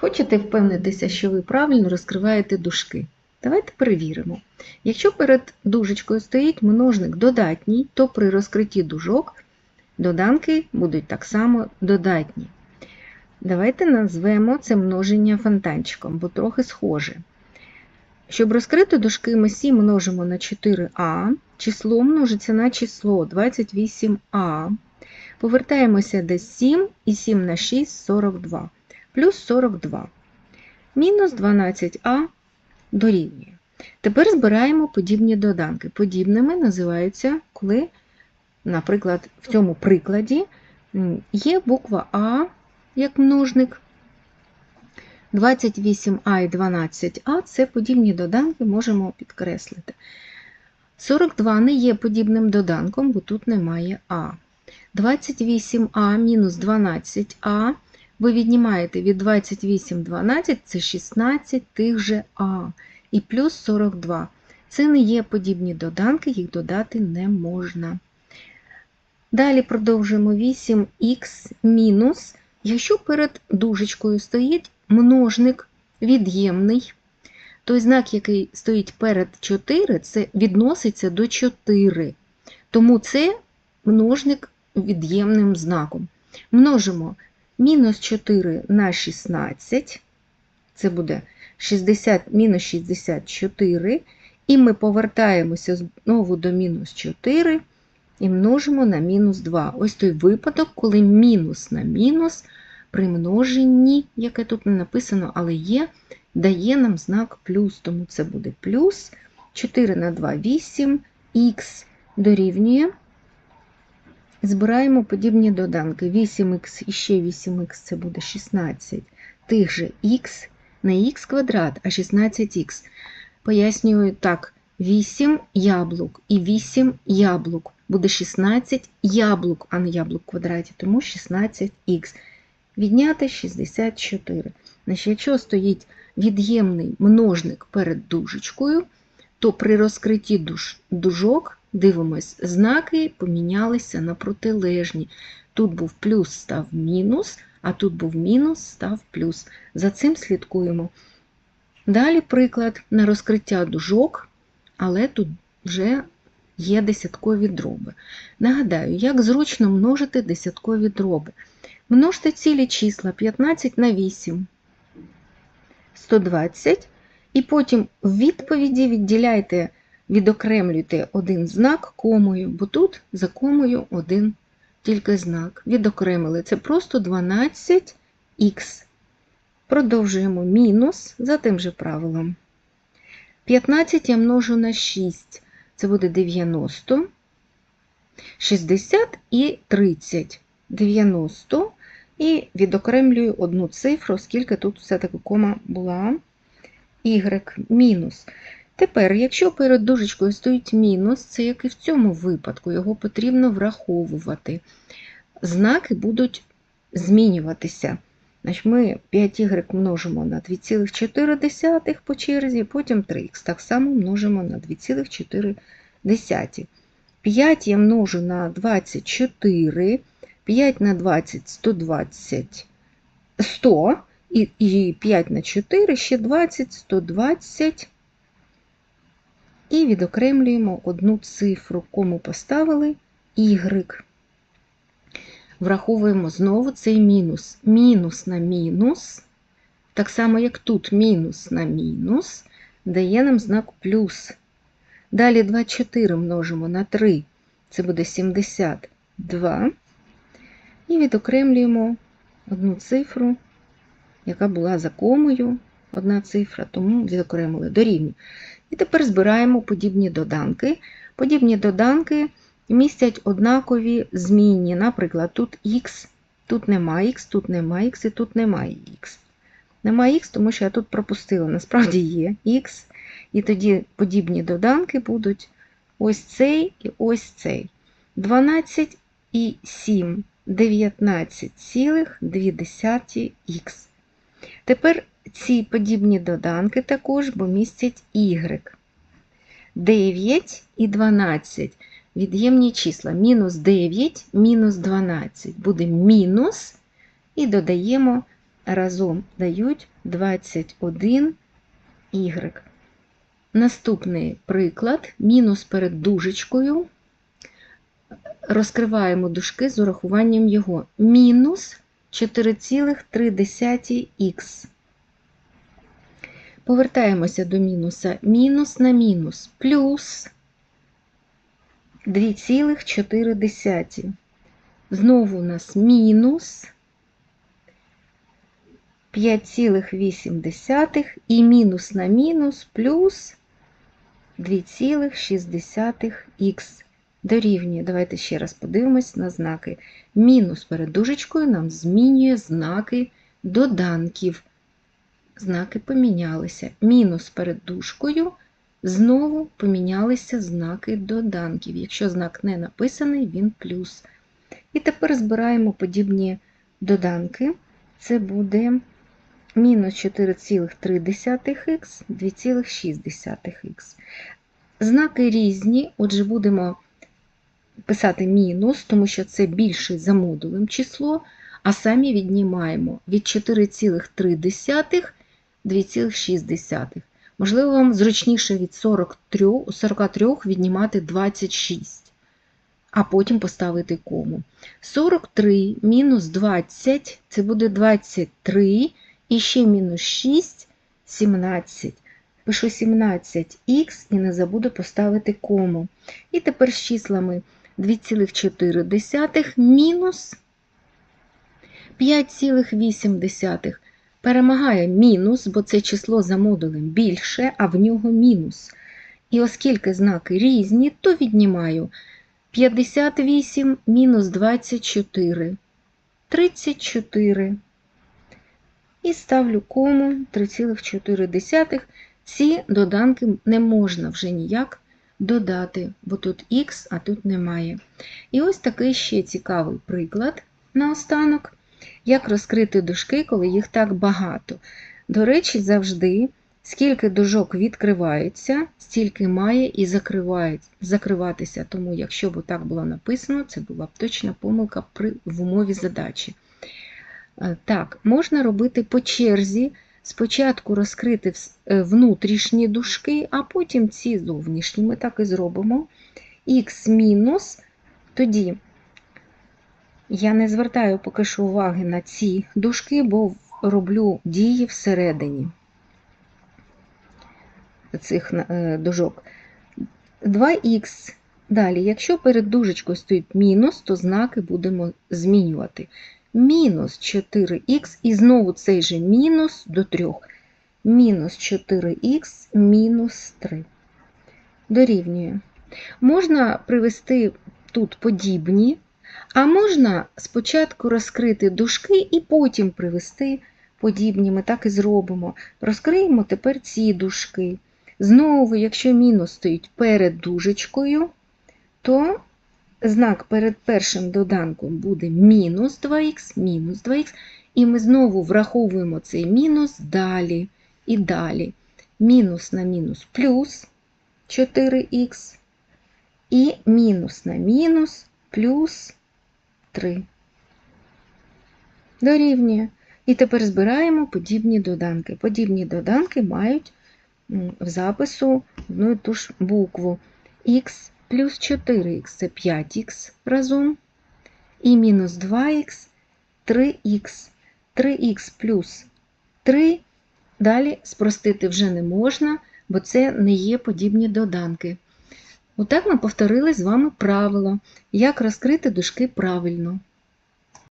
Хочете впевнитися, що ви правильно розкриваєте дужки? Давайте перевіримо. Якщо перед дужечкою стоїть множник додатній, то при розкритті дужок доданки будуть так само додатні. Давайте назвемо це множення фонтанчиком, бо трохи схоже. Щоб розкрити дужки, ми 7 множимо на 4а, число множиться на число 28а. Повертаємося до 7 і 7 на 6 42 плюс 42. Мінус 12а дорівнює. Тепер збираємо подібні доданки. Подібними називаються, коли, наприклад, в цьому прикладі є буква А як множник. 28а і 12а це подібні доданки, можемо підкреслити. 42 не є подібним доданком, бо тут немає А. 28а мінус 12а ви віднімаєте від 28 12 це 16 тих же А. І плюс 42. Це не є подібні доданки, їх додати не можна. Далі продовжуємо 8х мінус. Якщо перед дужечкою стоїть множник від'ємний, той знак, який стоїть перед 4, це відноситься до 4. Тому це множник від'ємним знаком. Множимо мінус 4 на 16, це буде 60, мінус 64, і ми повертаємося знову до мінус 4 і множимо на мінус 2. Ось той випадок, коли мінус на мінус при множенні, яке тут не написано, але є, дає нам знак плюс, тому це буде плюс 4 на 2 8, х дорівнює. Збираємо подібні доданки. 8х і ще 8х це буде 16 тих же х, не х квадрат, а 16х. Пояснюю так: 8 яблук і 8 яблук. Буде 16 яблук, а не яблук в квадраті, тому 16х. Відняти 64. Значить, Якщо стоїть від'ємний множник перед дужечкою, то при розкритті дуж, дужок дивимось, знаки помінялися на протилежні. Тут був плюс, став мінус, а тут був мінус, став плюс. За цим слідкуємо. Далі приклад на розкриття дужок, але тут вже є десяткові дроби. Нагадаю, як зручно множити десяткові дроби. Множте цілі числа 15 на 8, 120, і потім в відповіді відділяйте, відокремлюйте один знак комою, бо тут за комою один тільки знак. Відокремили. Це просто 12х. Продовжуємо мінус за тим же правилом. 15 я множу на 6. Це буде 90, 60 і 30. 90 і відокремлюю одну цифру, оскільки тут все-таки кома була y мінус. Тепер, якщо перед дужечкою стоїть мінус, це як і в цьому випадку, його потрібно враховувати. Знаки будуть змінюватися. Значить, Ми 5y множимо на 2,4 по черзі, потім 3х. Так само множимо на 2,4. 5 я множу на 24. 5 на 20 120 100, і, і 5 на 4 ще 20, 120. І відокремлюємо одну цифру, кому поставили y. Враховуємо знову цей мінус. Мінус на мінус, так само, як тут мінус на мінус, дає нам знак плюс. Далі 24 множимо на 3, це буде 72. І відокремлюємо одну цифру, яка була за комою, одна цифра, тому відокремили дорівнює. І тепер збираємо подібні доданки. Подібні доданки містять однакові змінні. Наприклад, тут х, тут немає х, тут немає х і тут немає х. Немає х, тому що я тут пропустила. Насправді є х. І тоді подібні доданки будуть ось цей і ось цей. 12 і 7 19,2х. Тепер ці подібні доданки також, бо містять y. 9 і 12. Від'ємні числа. Мінус 9, мінус 12. Буде мінус і додаємо разом дають 21 y. Наступний приклад мінус перед дужечкою. Розкриваємо дужки з урахуванням його. Мінус 4,3х. Повертаємося до мінуса. Мінус на мінус. Плюс 2,4. Знову у нас мінус 5,8 і мінус на мінус плюс 2,6х дорівнює. Давайте ще раз подивимось на знаки. Мінус перед дужечкою нам змінює знаки доданків. Знаки помінялися. Мінус перед дужкою знову помінялися знаки доданків. Якщо знак не написаний, він плюс. І тепер збираємо подібні доданки. Це буде мінус 4,3х, 2,6х. Знаки різні, отже, будемо писати мінус, тому що це більше за модулем число, а самі віднімаємо від 4,3 2,6. Можливо, вам зручніше від 43, 43 віднімати 26, а потім поставити кому. 43 мінус 20 це буде 23, і ще мінус 6 17. Пишу 17х і не забуду поставити кому. І тепер з числами 2,4 мінус 5,8. Перемагає мінус, бо це число за модулем більше, а в нього мінус. І оскільки знаки різні, то віднімаю 58 мінус 24, 34. І ставлю кому 3,4. Ці доданки не можна вже ніяк додати, бо тут х, а тут немає. І ось такий ще цікавий приклад наостанок, як розкрити дужки, коли їх так багато. До речі, завжди, скільки дужок відкриваються, стільки має і закриватися. Тому, якщо б так було написано, це була б точна помилка при, в умові задачі. Е, Так, можна робити по черзі. Спочатку розкрити е, внутрішні дужки, а потім ці зовнішні. Ми так і зробимо. Х мінус, тоді я не звертаю поки що уваги на ці дужки, бо роблю дії всередині цих е, дужок. 2х. Далі, якщо перед дужечкою стоїть мінус, то знаки будемо змінювати мінус 4х, і знову цей же мінус до 3. Мінус 4х мінус 3. Дорівнює. Можна привести тут подібні, а можна спочатку розкрити дужки і потім привести подібні. Ми так і зробимо. Розкриємо тепер ці дужки. Знову, якщо мінус стоїть перед дужечкою, то знак перед першим доданком буде мінус 2х, мінус 2х, і ми знову враховуємо цей мінус далі і далі. Мінус на мінус плюс 4х, і мінус на мінус плюс 3. Дорівнює. І тепер збираємо подібні доданки. Подібні доданки мають в запису одну і ту ж букву х плюс 4х це 5х разом, і мінус 2х 3х. 3х плюс 3. Далі спростити вже не можна, бо це не є подібні доданки. Отак ми повторили з вами правило, як розкрити дужки правильно.